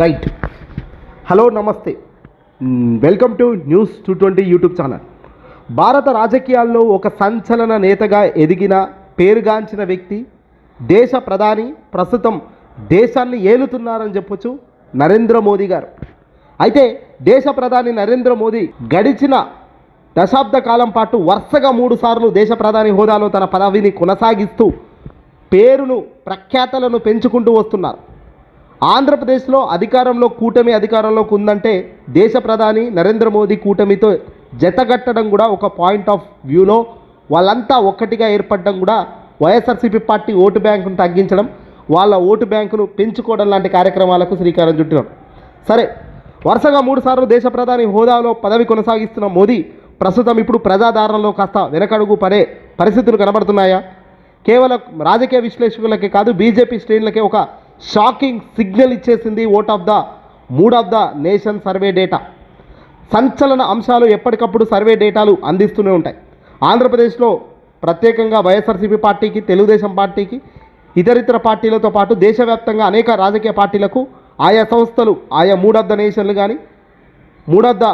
Right hello నమస్తే welcome to news two twenty YouTube channel భారత రాజకీయాల్లో ఒక సంచలన నేతగా ఎదిగిన పేరుగాంచిన వ్యక్తి దేశ ప్రధాని ప్రస్తుతం దేశాన్ని ఏలుతున్నారని చెప్పొచ్చు నరేంద్ర మోదీ గారు. అయితే దేశ ప్రధాని నరేంద్ర మోదీ గడిచిన దశాబ్ద కాలం పాటు వరుసగా మూడుసార్లు దేశ ప్రధాని హోదాలో తన పదవిని కొనసాగిస్తూ పేరును ప్రఖ్యాతలను పెంచుకుంటూ వస్తున్నారు. ఆంధ్రప్రదేశ్లో అధికారంలో కూటమి అధికారంలోకి ఉందంటే దేశ ప్రధాని నరేంద్ర మోదీ కూటమితో జతగట్టడం కూడా ఒక పాయింట్ ఆఫ్ వ్యూలో వాళ్ళంతా ఒక్కటిగా ఏర్పడడం కూడా వైఎస్ఆర్సీపీ పార్టీ ఓటు బ్యాంకును తగ్గించడం వాళ్ళ ఓటు బ్యాంకును పెంచుకోవడం లాంటి కార్యక్రమాలకు శ్రీకారం చుట్టడం సరే వరుసగా మూడుసార్లు దేశ ప్రధాని హోదాలో పదవి కొనసాగిస్తున్న మోదీ ప్రస్తుతం ఇప్పుడు ప్రజాదారణలో కాస్త వెనకడుగు పడే పరిస్థితులు కనబడుతున్నాయా? కేవలం రాజకీయ విశ్లేషకులకే కాదు బీజేపీ శ్రేణులకే ఒక షాకింగ్ సిగ్నల్ ఇచ్చేసింది vote of the mood of the nation survey data. సంచలన అంశాలు ఎప్పటికప్పుడు సర్వే డేటాలు అందిస్తూనే ఉంటాయి. ఆంధ్రప్రదేశ్లో ప్రత్యేకంగా వైఎస్ఆర్సీపీ పార్టీకి తెలుగుదేశం పార్టీకి ఇతరితర పార్టీలతో పాటు దేశవ్యాప్తంగా అనేక రాజకీయ పార్టీలకు ఆయా సంస్థలు ఆయా మూడ్ ఆఫ్ ద నేషన్లు కానీ మూడ్ ఆఫ్ ద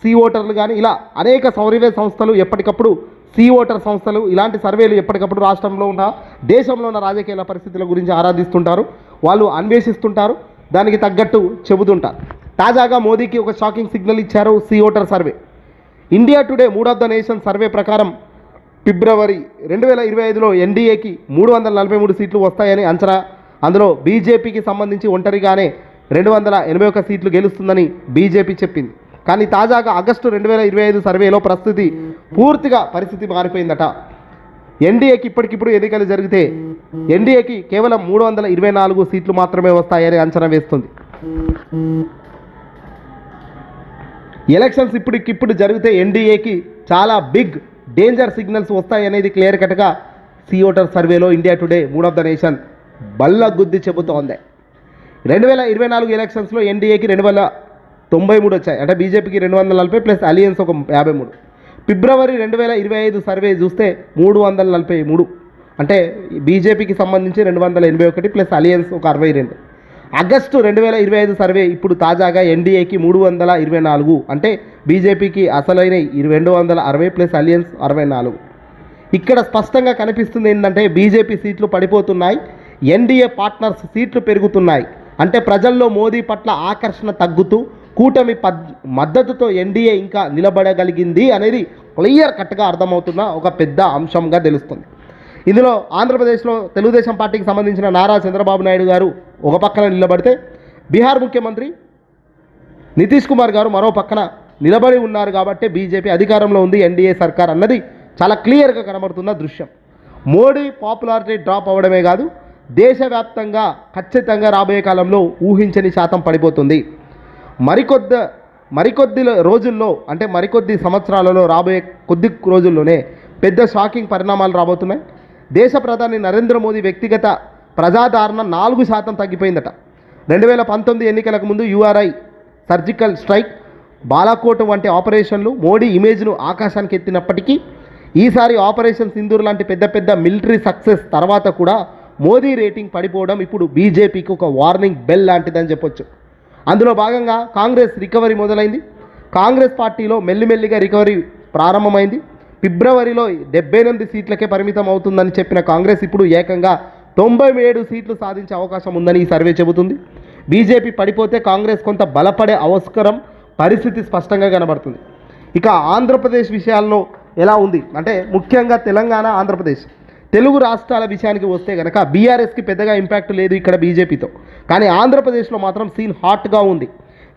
సి ఓటర్లు కానీ ఇలా అనేక సర్వే సంస్థలు ఎప్పటికప్పుడు సి ఓటర్ సంస్థలు ఇలాంటి సర్వేలు ఎప్పటికప్పుడు రాష్ట్రంలో ఉన్న దేశంలో ఉన్న రాజకీయాల పరిస్థితుల గురించి ఆరాధిస్తుంటారు. వాళ్ళు అన్వేషిస్తుంటారు. దానికి తగ్గట్టు చెబుతుంటారు. తాజాగా మోదీకి ఒక షాకింగ్ సిగ్నల్ ఇచ్చారు C voter survey. India Today mood of the nation survey ప్రకారం ఫిబ్రవరి రెండు వేల ఇరవై ఐదులో ఎన్డీఏకి మూడు వందల నలభై మూడు సీట్లు వస్తాయని అంచనా. అందులో బీజేపీకి సంబంధించి ఒంటరిగానే రెండు వందల ఎనభై ఒక సీట్లు గెలుస్తుందని బీజేపీ చెప్పింది. కానీ తాజాగా ఆగస్టు రెండు వేల ఇరవై ఐదు సర్వేలో ప్రస్తుతి పూర్తిగా పరిస్థితి మారిపోయిందట. ఎన్డీఏకి ఇప్పటికిప్పుడు ఎన్నికలు జరిగితే ఎన్డీఏకి కేవలం మూడు వందల ఇరవై నాలుగు సీట్లు మాత్రమే వస్తాయని అంచనా వేస్తుంది. ఎలక్షన్స్ ఇప్పటికిప్పుడు జరిగితే ఎన్డీఏకి చాలా బిగ్ డేంజర్ సిగ్నల్స్ వస్తాయనేది క్లియర్ కట్గా సిఓటర్ సర్వేలో India Today mood of the nation బల్ల గుద్ది చెబుతోంది. రెండు వేల ఇరవై నాలుగు ఎలక్షన్స్లో ఎన్డీఏకి రెండు వేల తొంభై మూడు వచ్చాయి. అంటే బీజేపీకి రెండు వందల నలభై ప్లస్ అలియన్స్ ఒక యాభై మూడు. ఫిబ్రవరి రెండు వేల ఇరవై ఐదు సర్వే చూస్తే మూడు వందల నలభై మూడు. అంటే బీజేపీకి సంబంధించి రెండు వందల ఎనభై ఒకటి ప్లస్ అలియన్స్ ఒక అరవై రెండు. ఆగస్టు రెండు వేల ఇరవై ఐదు సర్వే ఇప్పుడు తాజాగా ఎన్డీఏకి మూడు వందల ఇరవై నాలుగు. అంటే బీజేపీకి అసలైన ఇరవై రెండు వందల అరవై ప్లస్ అలియన్స్ అరవై నాలుగు. ఇక్కడ స్పష్టంగా కనిపిస్తుంది ఏంటంటే బీజేపీ సీట్లు పడిపోతున్నాయి. ఎన్డీఏ పార్ట్నర్స్ సీట్లు పెరుగుతున్నాయి. అంటే ప్రజల్లో మోదీ పట్ల ఆకర్షణ తగ్గుతూ కూటమి పద్ మద్దతుతో ఎన్డీఏ ఇంకా నిలబడగలిగింది అనేది క్లియర్ కట్గా అర్థమవుతున్న ఒక పెద్ద అంశంగా తెలుస్తుంది. ఇందులో ఆంధ్రప్రదేశ్లో తెలుగుదేశం పార్టీకి సంబంధించిన నారా చంద్రబాబు నాయుడు గారు ఒక పక్కన నిలబడితే బీహార్ ముఖ్యమంత్రి నితీష్ కుమార్ గారు మరో పక్కన నిలబడి ఉన్నారు కాబట్టి బీజేపీ అధికారంలో ఉంది ఎన్డీఏ సర్కార్ అన్నది చాలా క్లియర్గా కనబడుతున్న దృశ్యం. మోడీ పాపులారిటీ డ్రాప్ అవ్వడమే కాదు దేశవ్యాప్తంగా ఖచ్చితంగా రాబోయే కాలంలో ఊహించని శాతం పడిపోతుంది. మరికొద్ది మరికొద్ది రోజుల్లో అంటే మరికొద్ది సంవత్సరాలలో రాబోయే కొద్ది రోజుల్లోనే పెద్ద షాకింగ్ పరిణామాలు రాబోతున్నాయి. దేశ ప్రధాని నరేంద్ర మోదీ వ్యక్తిగత ప్రజాదరణ నాలుగు శాతం తగ్గిపోయిందట. రెండు వేల పంతొమ్మిది ఎన్నికలకు ముందు యూఆర్ఐ సర్జికల్ స్ట్రైక్ బాలాకోట్ వంటి ఆపరేషన్లు మోడీ ఇమేజ్ను ఆకాశానికి ఎత్తినప్పటికీ ఈసారి ఆపరేషన్ సింధూర్ లాంటి పెద్ద పెద్ద మిలిటరీ సక్సెస్ తర్వాత కూడా మోదీ రేటింగ్ పడిపోవడం ఇప్పుడు బీజేపీకి ఒక వార్నింగ్ బెల్ లాంటిదని చెప్పొచ్చు. అందులో భాగంగా కాంగ్రెస్ రికవరీ మొదలైంది. కాంగ్రెస్ పార్టీలో మెల్లిమెల్లిగా రికవరీ ప్రారంభమైంది. ఫిబ్రవరిలో డెబ్బై ఎనిమిది సీట్లకే పరిమితం అవుతుందని చెప్పిన కాంగ్రెస్ ఇప్పుడు ఏకంగా తొంభై ఏడు సీట్లు సాధించే అవకాశం ఉందని ఈ సర్వే చెబుతుంది. బీజేపీ పడిపోతే కాంగ్రెస్ కొంత బలపడే అవసరం పరిస్థితి స్పష్టంగా కనబడుతుంది. ఇక ఆంధ్రప్రదేశ్ విషయాల్లో ఎలా ఉంది? అంటే ముఖ్యంగా తెలంగాణ ఆంధ్రప్రదేశ్. తెలుగు రాష్ట్రాల విషయానికి వస్తే కనుక బీఆర్ఎస్కి పెద్దగా ఇంపాక్ట్ లేదు ఇక్కడ బీజేపీతో. కానీ ఆంధ్రప్రదేశ్లో మాత్రం సీన్ హాట్గా ఉంది.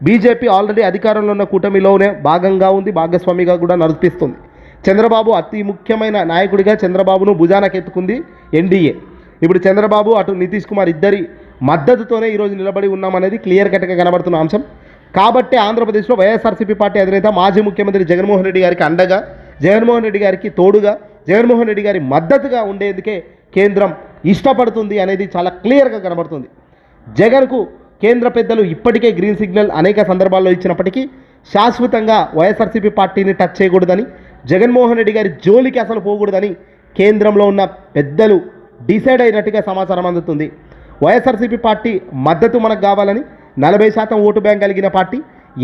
బీజేపీ ఆల్రెడీ అధికారంలో ఉన్న కూటమిలోనే భాగంగా ఉంది భాగస్వామిగా కూడా నడిపిస్తుంది. చంద్రబాబు అతి ముఖ్యమైన నాయకుడిగా చంద్రబాబును భుజానకెత్తుకుంది ఎన్డీఏ ఇప్పుడు చంద్రబాబు అటు నితీష్ కుమార్ ఇద్దరి మద్దతుతోనే ఈరోజు నిలబడి ఉన్నామనేది క్లియర్ కట్గా కనబడుతున్న అంశం. కాబట్టి ఆంధ్రప్రదేశ్లో వైఎస్ఆర్సీపీ పార్టీ అధినేత మాజీ ముఖ్యమంత్రి జగన్మోహన్ రెడ్డి గారికి అండగా జగన్మోహన్ రెడ్డి గారికి తోడుగా జగన్మోహన్ రెడ్డి గారి మద్దతుగా ఉండేందుకే కేంద్రం ఇష్టపడుతుంది అనేది చాలా క్లియర్గా కనబడుతుంది. జగన్కు కేంద్ర పెద్దలు ఇప్పటికే గ్రీన్ సిగ్నల్ అనేక సందర్భాల్లో ఇచ్చినప్పటికీ శాశ్వతంగా వైఎస్ఆర్సీపీ పార్టీని టచ్ చేయకూడదని జగన్మోహన్ రెడ్డి గారి జోలికి అసలు పోకూడదని కేంద్రంలో ఉన్న పెద్దలు డిసైడ్ అయినట్టుగా సమాచారం అందుతుంది. వైఎస్ఆర్సీపీ పార్టీ మద్దతు మనకు కావాలని నలభై శాతం ఓటు బ్యాంక్ కలిగిన పార్టీ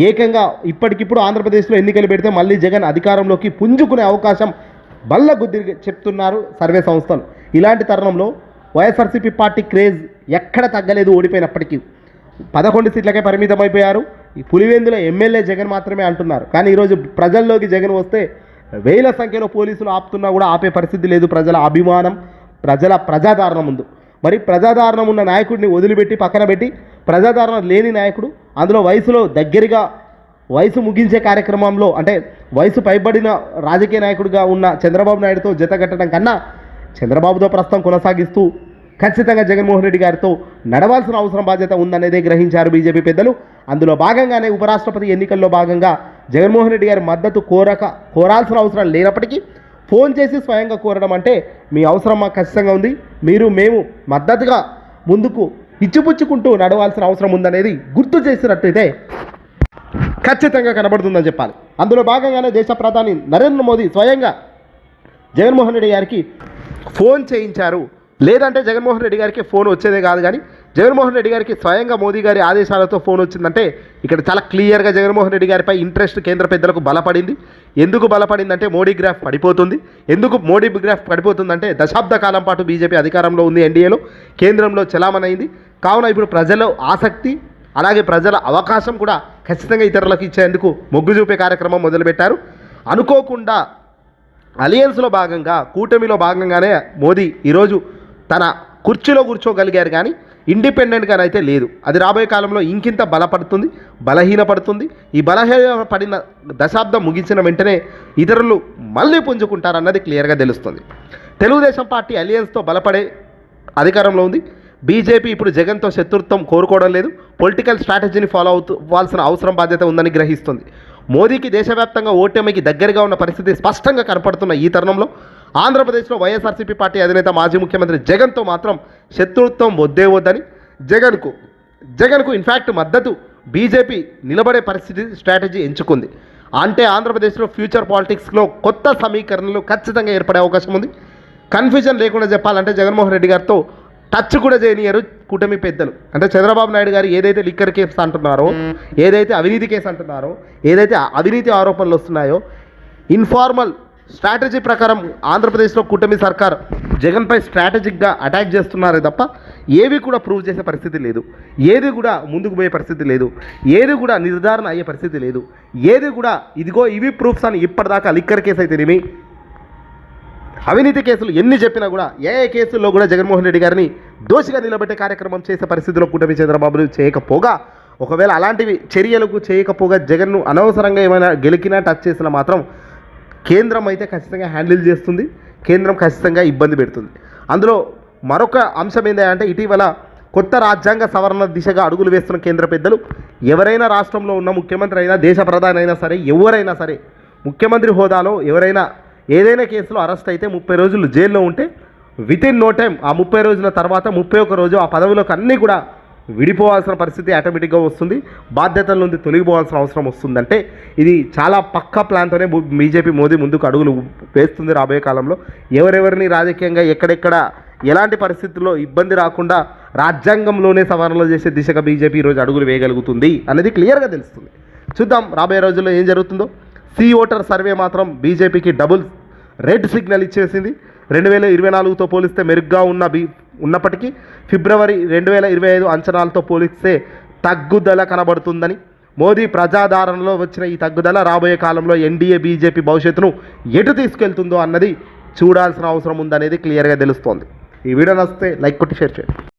ఏకంగా ఇప్పటికిప్పుడు ఆంధ్రప్రదేశ్లో ఎన్నికలు పెడితే మళ్ళీ జగన్ అధికారంలోకి పుంజుకునే అవకాశం బల్ల గుద్ది చెప్తున్నారు సర్వే సంస్థలు. ఇలాంటి తరుణంలో వైఎస్ఆర్సీపీ పార్టీ క్రేజ్ ఎక్కడ తగ్గలేదు ఓడిపోయినప్పటికీ. పదకొండు సీట్లకే పరిమితం అయిపోయారు ఈ పులివెందుల ఎమ్మెల్యే జగన్ మాత్రమే అంటున్నారు. కానీ ఈరోజు ప్రజల్లోకి జగన్ వస్తే వేల సంఖ్యలో పోలీసులు ఆపుతున్నా కూడా ఆపే పరిస్థితి లేదు ప్రజల అభిమానం ప్రజల ప్రజాదరణ ముందు. మరి ప్రజాదరణ ఉన్న నాయకుడిని వదిలిపెట్టి పక్కన పెట్టి ప్రజాదరణ లేని నాయకుడు అందులో వయసులో దగ్గరగా వయసు ముగించే కార్యక్రమంలో అంటే వయసు పైబడిన రాజకీయ నాయకుడిగా ఉన్న చంద్రబాబు నాయుడుతో జతగట్టడం కన్నా చంద్రబాబుతో ప్రస్తుతం కొనసాగిస్తూ ఖచ్చితంగా జగన్మోహన్ రెడ్డి గారితో నడవాల్సిన అవసరం బాధ్యత ఉందనేదే గ్రహించారు బీజేపీ పెద్దలు. అందులో భాగంగానే ఉపరాష్ట్రపతి ఎన్నికల్లో భాగంగా జగన్మోహన్ రెడ్డి గారి మద్దతు కోరక కోరాల్సిన అవసరం లేనప్పటికీ ఫోన్ చేసి స్వయంగా కోరడం అంటే మీ అవసరం మాకు ఖచ్చితంగా ఉంది. మీరు మేము మద్దతుగా ముందుకు ఇచ్చిపుచ్చుకుంటూ నడవాల్సిన అవసరం ఉందనేది గుర్తు చేసినట్టయితే ఖచ్చితంగా కనబడుతుందని చెప్పాలి. అందులో భాగంగానే దేశ ప్రధాని నరేంద్ర మోదీ స్వయంగా జగన్మోహన్ రెడ్డి గారికి ఫోన్ చేయించారు. లేదంటే జగన్మోహన్ రెడ్డి గారికి ఫోన్ వచ్చేదే కాదు కానీ జగన్మోహన్ రెడ్డి గారికి స్వయంగా మోదీ గారి ఆదేశాలతో ఫోన్ వచ్చిందంటే ఇక్కడ చాలా క్లియర్గా జగన్మోహన్ రెడ్డి గారిపై ఇంట్రెస్ట్ కేంద్ర పెద్దలకు బలపడింది. ఎందుకు బలపడిందంటే మోడీ గ్రాఫ్ పడిపోతుంది. ఎందుకు మోడీ గ్రాఫ్ పడిపోతుందంటే దశాబ్ద కాలం పాటు బీజేపీ అధికారంలో ఉంది ఎన్డీఏలో కేంద్రంలో చలామణైంది. కావున ఇప్పుడు ప్రజల ఆసక్తి అలాగే ప్రజల అవకాశం కూడా ఖచ్చితంగా ఇతరులకు ఇచ్చేందుకు మొగ్గు చూపే కార్యక్రమం మొదలుపెట్టారు. అనుకోకుండా అలియన్స్లో భాగంగా కూటమిలో భాగంగానే మోదీ ఈరోజు తన కుర్చీలో కూర్చోగలిగారు కానీ ఇండిపెండెంట్గానైతే లేదు. అది రాబోయే కాలంలో ఇంకింత బలపడుతుంది బలహీనపడుతుంది. ఈ బలహీన పడిన దశాబ్దం ముగించిన వెంటనే ఇతరులు మళ్ళీ పుంజుకుంటారన్నది క్లియర్గా తెలుస్తుంది. తెలుగుదేశం పార్టీ అలియన్స్తో బలపడే అధికారంలో ఉంది. బీజేపీ ఇప్పుడు జగన్తో శత్రుత్వం కోరుకోవడం లేదు. పొలిటికల్ స్ట్రాటజీని ఫాలో అవుతూ అవ్వాల్సిన అవసరం బాధ్యత ఉందని గ్రహిస్తుంది. మోదీకి దేశవ్యాప్తంగా ఓటమికి దగ్గరగా ఉన్న పరిస్థితి స్పష్టంగా కనపడుతున్న ఈ తరుణంలో ఆంధ్రప్రదేశ్లో వైఎస్ఆర్సీపీ పార్టీ అధినేత మాజీ ముఖ్యమంత్రి జగన్తో మాత్రం శత్రుత్వం వద్దే వద్దని జగన్కు జగన్కు ఇన్ఫ్యాక్ట్ మద్దతు బీజేపీ నిలబడే పరిస్థితి స్ట్రాటజీ ఎంచుకుంది. అంటే ఆంధ్రప్రదేశ్లో ఫ్యూచర్ పాలిటిక్స్లో కొత్త సమీకరణలు ఖచ్చితంగా ఏర్పడే అవకాశం ఉంది. కన్ఫ్యూజన్ లేకుండా చెప్పాలంటే జగన్మోహన్ రెడ్డి గారితో టచ్ కూడా చేయనియరు కూటమి పెద్దలు. అంటే చంద్రబాబు నాయుడు గారు ఏదైతే లిక్కర్ కేసు అంటున్నారో ఏదైతే అవినీతి కేసు అంటున్నారో ఏదైతే అవినీతి ఆరోపణలు వస్తున్నాయో ఇన్ఫార్మల్ స్ట్రాటజీ ప్రకారం ఆంధ్రప్రదేశ్లో కూటమి సర్కార్ జగన్పై స్ట్రాటజిక్గా అటాక్ చేస్తున్నారే తప్ప ఏవి కూడా ప్రూవ్ చేసే పరిస్థితి లేదు. ఏది కూడా ముందుకు పోయే పరిస్థితి లేదు. ఏది కూడా నిర్ధారణ అయ్యే పరిస్థితి లేదు. ఏది కూడా ఇదిగో ఇవి ప్రూఫ్స్ అని ఇప్పటిదాకా లిక్కర్ కేసు అయితేనేమి అవినీతి కేసులు ఎన్ని చెప్పినా కూడా ఏ ఏ కేసుల్లో కూడా జగన్మోహన్ రెడ్డి గారిని దోషిగా నిలబెట్టే కార్యక్రమం చేసే పరిస్థితిలో కూటమి చంద్రబాబు చేయకపోగా ఒకవేళ అలాంటివి చర్యలకు చేయకపోగా జగన్ను అనవసరంగా ఏమైనా గెలికినా టచ్ చేసినా మాత్రం కేంద్రం అయితే ఖచ్చితంగా హ్యాండిల్ చేస్తుంది కేంద్రం ఖచ్చితంగా ఇబ్బంది పెడుతుంది. అందులో మరొక అంశం ఏంటంటే ఇటీవల కొత్త రాజ్యాంగ సవరణ దిశగా అడుగులు వేస్తున్న కేంద్ర పెద్దలు ఎవరైనా రాష్ట్రంలో ఉన్న ముఖ్యమంత్రి అయినా దేశ ప్రధాని అయినా సరే ఎవరైనా సరే ముఖ్యమంత్రి హోదాలో ఎవరైనా ఏదైనా కేసులో అరెస్ట్ అయితే ముప్పై రోజులు జైల్లో ఉంటే విత్ ఇన్ నో టైం ఆ ముప్పై రోజుల తర్వాత ముప్పై ఒక రోజు ఆ పదవిలోకి అన్నీ కూడా విడిపోవాల్సిన పరిస్థితి ఆటోమేటిక్గా వస్తుంది. బాధ్యతల నుండి తొలగిపోవాల్సిన అవసరం వస్తుందంటే ఇది చాలా పక్క ప్లాన్తోనే బీజేపీ మోదీ ముందుకు అడుగులు వేస్తుంది రాబోయే కాలంలో. ఎవరెవరిని రాజకీయంగా ఎక్కడెక్కడ ఎలాంటి పరిస్థితుల్లో ఇబ్బంది రాకుండా రాజ్యాంగంలోనే సవరణలు చేసే దిశగా బీజేపీ ఈరోజు అడుగులు వేయగలుగుతుంది అనేది క్లియర్గా తెలుస్తుంది. చూద్దాం రాబోయే రోజుల్లో ఏం జరుగుతుందో. సి ఓటర్ సర్వే మాత్రం బీజేపీకి డబుల్ రెడ్ సిగ్నల్ ఇచ్చేసింది. రెండు వేల ఇరవై నాలుగుతో పోలిస్తే మెరుగ్గా ఉన్న బీ ఉన్నప్పటికీ ఫిబ్రవరి రెండు వేల ఇరవై ఐదు అంచనాలతో పోలిస్తే తగ్గుదల కనబడుతుందని. మోదీ ప్రజాదరణలో వచ్చిన ఈ తగ్గుదల రాబోయే కాలంలో ఎన్డీఏ బీజేపీ భవిష్యత్తును ఎటు తీసుకెళ్తుందో అన్నది చూడాల్సిన అవసరం ఉందనేది క్లియర్గా తెలుస్తోంది. ఈ వీడియో నచ్చితే లైక్ కొట్టి షేర్ చేయండి.